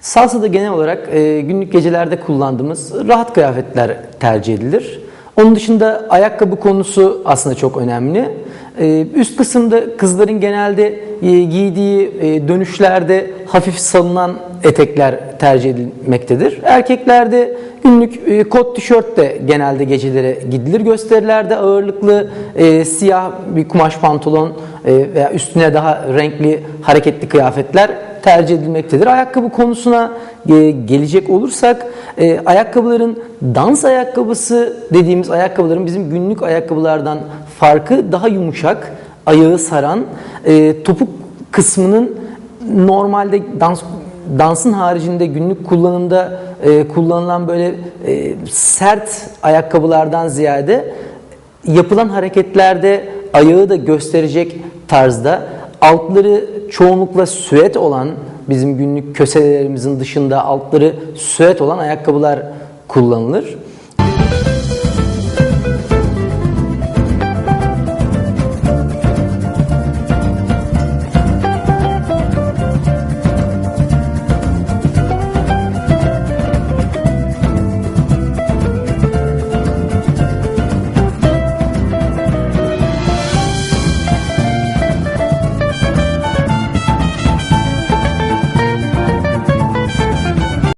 Salsa'da genel olarak e, günlük gecelerde kullandığımız rahat kıyafetler tercih edilir. Onun dışında ayakkabı konusu aslında çok önemli. E, üst kısımda kızların genelde e, giydiği e, dönüşlerde hafif salınan etekler tercih edilmektedir. Erkeklerde günlük e, kot tişört de genelde gecelere gidilir. Gösterilerde ağırlıklı e, siyah bir kumaş pantolon e, veya üstüne daha renkli hareketli kıyafetler tercih edilmektedir. Ayakkabı konusuna e, gelecek olursak e, ayakkabıların dans ayakkabısı dediğimiz ayakkabıların bizim günlük ayakkabılardan farkı daha yumuşak, ayağı saran, e, topuk kısmının normalde dans dansın haricinde günlük kullanımda kullanılan böyle sert ayakkabılardan ziyade yapılan hareketlerde ayağı da gösterecek tarzda altları çoğunlukla süet olan bizim günlük köselerimizin dışında altları süet olan ayakkabılar kullanılır.